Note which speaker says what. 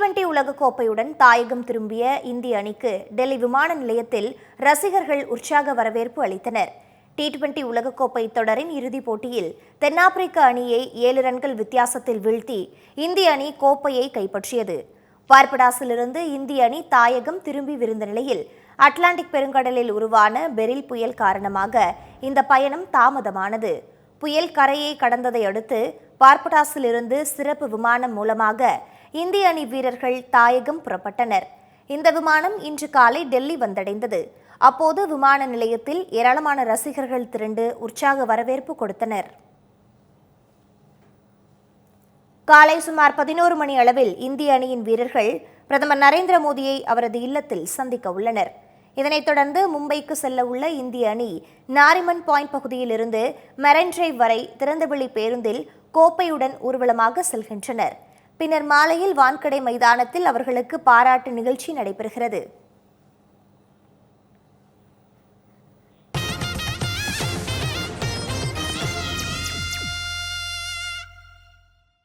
Speaker 1: Twenty உலகக்கோப்பையுடன் தாயகம் திரும்பிய இந்திய அணிக்கு டெல்லி விமான நிலையத்தில் ரசிகர்கள் உற்சாக வரவேற்பு அளித்தனர். டி டுவெண்டி உலகக்கோப்பை தொடரின் இறுதிப் போட்டியில் தென்னாப்பிரிக்க அணியை ஏழு ரன்கள் வித்தியாசத்தில் வீழ்த்தி இந்திய அணி கோப்பையை கைப்பற்றியது. பார்படாஸிலிருந்து இந்திய அணி தாயகம் திரும்பி விருந்த நிலையில் அட்லாண்டிக் பெருங்கடலில் உருவான பெரில் புயல் காரணமாக இந்த பயணம் தாமதமானது. புயல் கரையை கடந்ததை அடுத்து பார்படாஸிலிருந்து சிறப்பு விமானம் மூலமாக இந்திய அணி வீரர்கள் தாயகம் புறப்பட்டனர். இந்த விமானம் இன்று காலை டெல்லி வந்தடைந்தது. அப்போது விமான நிலையத்தில் ஏராளமான ரசிகர்கள் திரண்டு உற்சாக வரவேற்பு கொடுத்தனர். காலை சுமார் பதினோரு மணி அளவில் இந்திய அணியின் வீரர்கள் பிரதமர் நரேந்திர மோடியை அவரது இல்லத்தில் சந்திக்க உள்ளனர். இதனைத் தொடர்ந்து மும்பைக்கு செல்ல உள்ள இந்திய அணி நாரிமன் பாயிண்ட் பகுதியிலிருந்து மெரன் டிரைவ் வரை திறந்தவெளி பேருந்தில் கோப்பையுடன் ஊர்வலமாக செல்கின்றனர். பின்னர் மாலையில் வான்கடை மைதானத்தில் அவர்களுக்கு பாராட்டு நிகழ்ச்சி நடைபெறுகிறது.